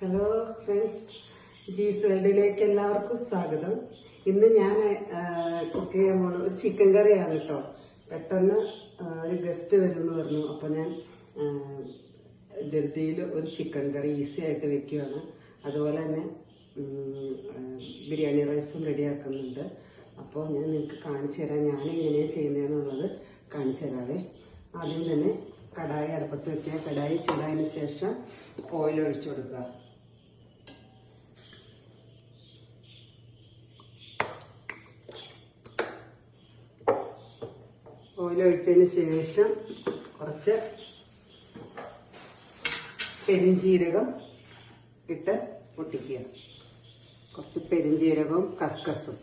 Hello friends Jees വേൾഡിലേക്ക് എല്ലാവർക്കും സ്വാഗതം. ഇന്ന് ഞാൻ കുക്ക് ചെയ്യാൻ പോണ ഒരു ചിക്കൻ കറിയാണ് കേട്ടോ പെട്ടെന്ന് ഒരു ഗസ്റ്റ് വരും എന്ന് പറഞ്ഞു. അപ്പോൾ ഞാൻ ധൃതിയിൽ ഒരു ചിക്കൻ കറി ഈസി ആയിട്ട് വെക്കുകയാണ് അതുപോലെ തന്നെ ബിരിയാണി റൈസും റെഡിയാക്കുന്നുണ്ട്. അപ്പോൾ ഞാൻ നിങ്ങൾക്ക് കാണിച്ചു തരാം. ഞാൻ എങ്ങനെയാണ് ചെയ്യുന്നതെന്നുള്ളത് കാണിച്ചു തരാവേ. ആദ്യം തന്നെ കടായി അടുപ്പത്ത് വെക്കുക. കടായി ചൂടായതിനു ശേഷം ഓയിൽ ഒഴിച്ചു കൊടുക്കുക. ഓയിൽ ഒഴിച്ചതിന് ശേഷം കുറച്ച് പെരിഞ്ചീരകം ഇട്ട് പൊട്ടിക്കുക. കുറച്ച് പെരിഞ്ചീരകവും കസ്കസും.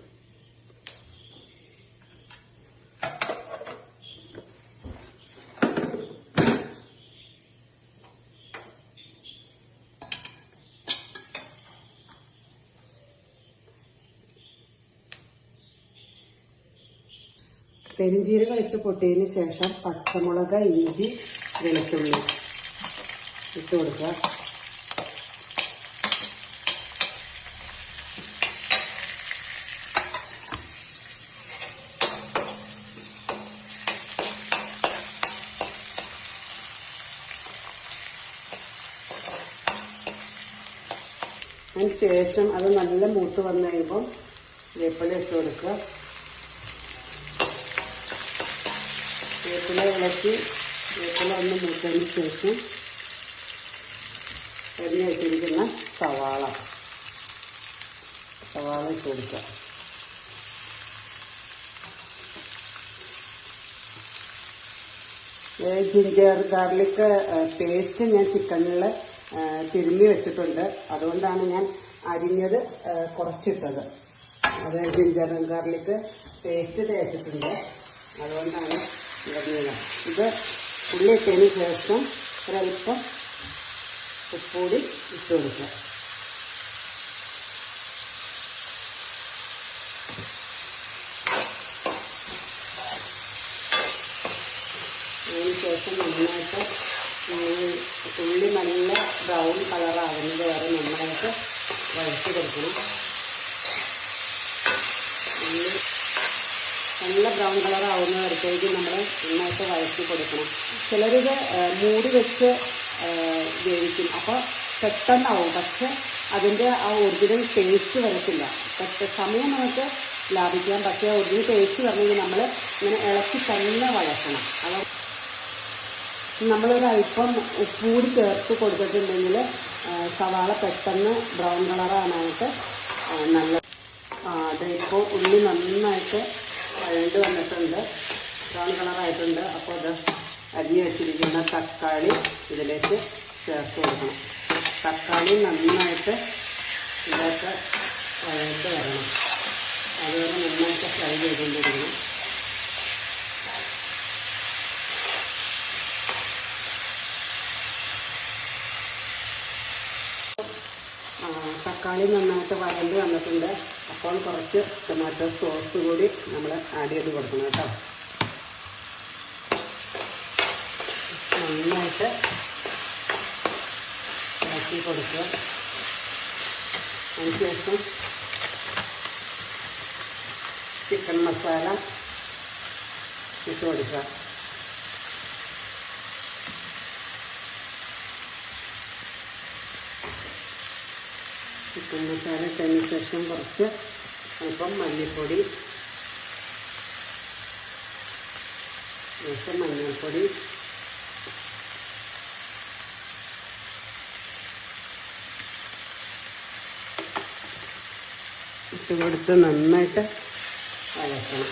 പെരിഞ്ചീരകം ഇട്ട് പൊട്ടിയതിന് ശേഷം പച്ചമുളക് ഇഞ്ചി വെളുത്തുള്ളി ഇട്ട് കൊടുക്കുക. അതിന് ശേഷം അത് നല്ല മൂത്ത് വന്നു കഴിയുമ്പോൾ വേപ്പില ഇട്ട് കൊടുക്കുക. വേപ്പില ഇളക്കി വേപ്പില ഒന്ന് മൂത്തതിന് ശേഷം എരിഞ്ഞ് വെച്ചിരിക്കുന്ന സവാള. സവാള ഇട്ട് കൊടുക്കാം ജിഞ്ചർ ഗാർലിക് പേസ്റ്റ് ഞാൻ ചിക്കനിൽ തിരുമ്മി വെച്ചിട്ടുണ്ട്. അതുകൊണ്ടാണ് ഞാൻ അരിഞ്ഞത് കുറച്ചിട്ടത്. അത് ജിഞ്ചർ ഗാർലിക് പേസ്റ്റ് തേച്ചിട്ടുണ്ട്. അതുകൊണ്ടാണ് ഇടുന്നത് ഇത് ഉള്ളി ശേഷം ഒരല്പം ഉപ്പൂടി ഇട്ട് കൊടുക്കുക. അതിനുശേഷം നന്നായിട്ട് ഉള്ളി നല്ല ബ്രൗൺ കളറാകുന്നത് വരെ നന്നായിട്ട് വഴറ്റി കൊടുക്കണം ഉള്ളി നല്ല ബ്രൗൺ കളർ ആവുന്ന വരത്തേക്ക് നമ്മൾ നന്നായിട്ട് വഴറ്റി കൊടുക്കണം. ചിലരിത് ആ, മൂടി വെച്ച് ആ, വേവിക്കും. അപ്പോൾ പെട്ടെന്നാവും. പക്ഷെ അതിന്റെ ആ ഒറിജിനൽ ടേസ്റ്റ് വരത്തില്ല. പക്ഷെ സമയം നമുക്ക് ലാഭിക്കാം പക്ഷേ ഒറിജിനൽ ടേസ്റ്റ് വരണമെങ്കിൽ നമ്മൾ ഇങ്ങനെ ഇളക്കി തന്നെ വഴക്കണം അത് നമ്മളൊരു അല്പം ഉപ്പൂടി ചേർത്ത് കൊടുത്തിട്ടുണ്ടെങ്കിൽ ആ, സവാള പെട്ടെന്ന് ബ്രൗൺ കളറാണായിട്ട് ആ, നല്ല അതിപ്പോൾ ഉള്ളി നന്നായിട്ട് വഴണ്ട് വന്നിട്ടുണ്ട്. ബ്രൗൺ കളറായിട്ടുണ്ട് അപ്പോൾ അത് അരിഞ്ഞ് വെച്ചിരിക്കുന്ന തക്കാളി ഇതിലേക്ക് ചേർത്ത് കൊടുക്കണം. തക്കാളി നന്നായിട്ട് ഇതിലേക്ക് വഴണ്ട് വരണം. അതുപോലെ നന്നായിട്ട് ഫ്രൈ ചെയ്തുകൊണ്ടിരിക്കണം ആ, തക്കാളി നന്നായിട്ട് വരണ്ട് വന്നിട്ടുണ്ട്. അപ്പോൾ കുറച്ച് ടൊമാറ്റോ സോസ് കൂടി നമ്മൾ ആഡ് ചെയ്ത് കൊടുക്കണം കേട്ടോ. നന്നായിട്ട് ഇളക്കി കൊടുക്കുക. അതിനുശേഷം ചിക്കൻ മസാല ഇട്ട് കൊടുക്കുക. ചിക്കൻ മസാല ഇട്ടതിന് ശേഷം കുറച്ച് അല്പം മല്ലിപ്പൊടി ശേഷം മഞ്ഞൾപ്പൊടി ഇട്ട് കൊടുത്ത് നന്നായിട്ട് വഴക്കണം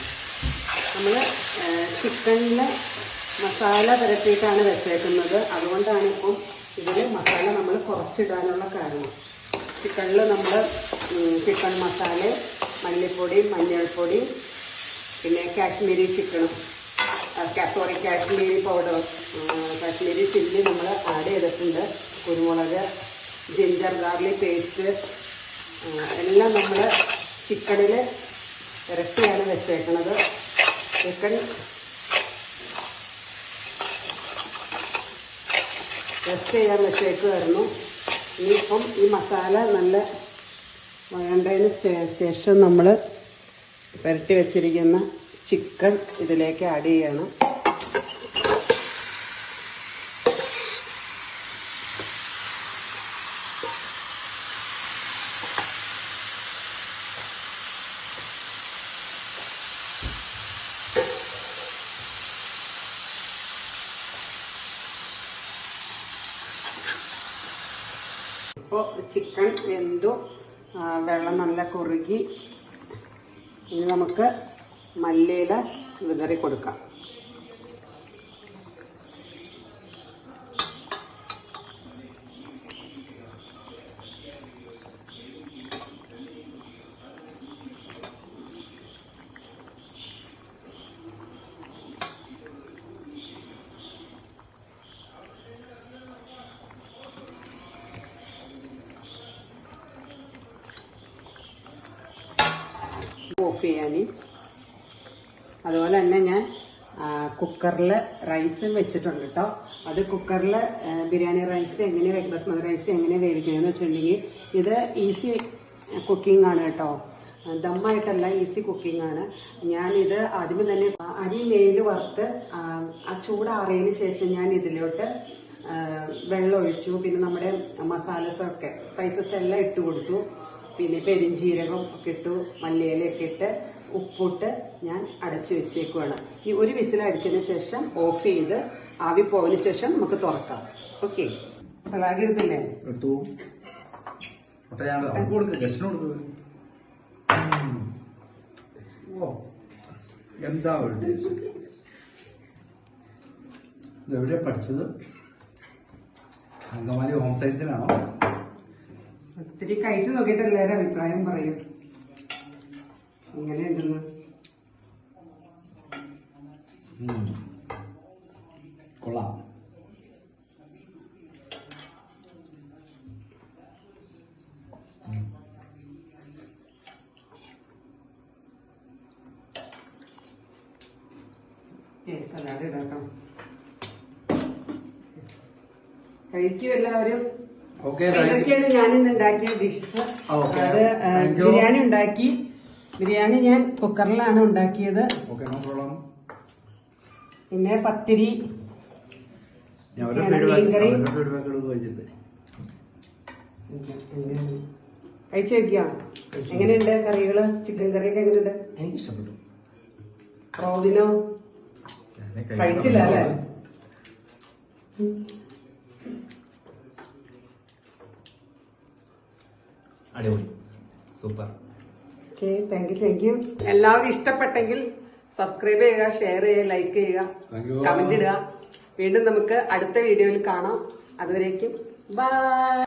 നമ്മൾ ചിക്കനിൽ മസാല പുരട്ടിയിട്ടാണ് വെച്ചേക്കുന്നത്. അതുകൊണ്ടാണ് ഇപ്പം ഇതിൽ മസാല നമ്മൾ കുറച്ചിടാനുള്ള കാരണം. ചിക്കനിൽ നമ്മൾ ചിക്കൻ മസാല മല്ലിപ്പൊടി മഞ്ഞൾപ്പൊടി പിന്നെ കാശ്മീരി ചിക്കനും. Sorry Kashmiri powder Kashmiri chilli നമ്മൾ ആഡ് ചെയ്തിട്ടുണ്ട്. കുരുമുളക് ജിഞ്ചർ ഗാർലിക് പേസ്റ്റ് എല്ലാം നമ്മൾ ചിക്കനിൽ ഇരട്ടിയാണ് വെച്ചേക്കുന്നത് ചിക്കൻ റെസ്റ്റ് ചെയ്യാൻ വെച്ചേക്കുമായിരുന്നു ഇനിയിപ്പം ഈ മസാല നല്ല വേണ്ടതിന് ശേഷം നമ്മൾ പുരട്ടി വെച്ചിരിക്കുന്ന ചിക്കൻ ഇതിലേക്ക് ആഡ് ചെയ്യണം. ഇപ്പോൾ ചിക്കൻ വെന്തു വെള്ളം നല്ല കുറുകി. ഇനി നമുക്ക് മല്ലിയില വിതറി കൊടുക്കാം ഓഫ് ചെയ്യാൻ അതുപോലെ തന്നെ ഞാൻ കുക്കറിൽ റൈസ് വെച്ചിട്ടുണ്ട് കേട്ടോ അത് കുക്കറിൽ ബിരിയാണി റൈസ് എങ്ങനെ ബസ്മതി റൈസ് എങ്ങനെ വേവിക്കണമെന്ന് വെച്ചിട്ടുണ്ടെങ്കിൽ ഇത് ഈസി കുക്കിംഗ് ആണ് കേട്ടോ ദമ്മായിട്ടല്ല ഈസി കുക്കിംഗ് ആണ് ഞാനിത് ആദ്യമേ തന്നെ അരി നെയ്യിൽ വറുത്ത് ആ, ചൂടാറിയതിന് ശേഷം ഞാൻ ഇതിലോട്ട് വെള്ളം ഒഴിച്ചു പിന്നെ നമ്മുടെ മസാലസൊക്കെ സ്പൈസസ് എല്ലാം ഇട്ട് കൊടുത്തു. പിന്നെ പെരിഞ്ചീരകം ഒക്കെ ഇട്ടു മല്ലിയിലൊക്കെ ഇട്ട് ഉപ്പിട്ട് ഞാൻ അടച്ചു വെച്ചേക്കുവാണ്. ഈ ഒരു വിസിൽ അടിച്ചതിന് ശേഷം ഓഫ് ചെയ്ത് ആവി പോയതിനു ശേഷം നമുക്ക് തുറക്കാം. ഓക്കെ? സലാഡ് എടുത്തില്ലേ? എന്താ ഇതെവിടെയാ പഠിച്ചത്? അങ്കമാലി ഹോം സയൻസിലാണോ? ഒത്തിരി കഴിച്ചു നോക്കിയിട്ട് എല്ലാവരും അഭിപ്രായം പറയും. എങ്ങനെയുണ്ടെന്ന്? ഉം. കൊള്ളാം. സലാഡ് ഇടാക്കാം കഴിക്കും എല്ലാവരും. ഇതൊക്കെയാണ് ഞാൻ ഇന്ന് ഉണ്ടാക്കിയ ഡിഷസ്. അത്. ബിരിയാണി ഉണ്ടാക്കി. ബിരിയാണി ഞാൻ കുക്കറിലാണ് ഉണ്ടാക്കിയത്. പിന്നെ പത്തിരി മീൻകറി. കഴിച്ചു വെക്കാം എങ്ങനെയുണ്ട് കറികൾ? ചിക്കൻ കറിയൊക്കെ എങ്ങനെയുണ്ട്? എനിക്ക് ഇഷ്ടപ്പെട്ടു. കഴിച്ചില്ല അല്ലേ? അടിപൊളി. Super. Okay thank you thank you എല്ലാവരും ഇഷ്ടപ്പെട്ടെങ്കിൽ സബ്സ്ക്രൈബ് ചെയ്യുക ഷെയർ ചെയ്യുക ലൈക്ക് ചെയ്യുക കമന്റ് ഇടുക. വീണ്ടും നമുക്ക് അടുത്ത വീഡിയോയിൽ കാണാം. അതുവരേക്കും ബൈ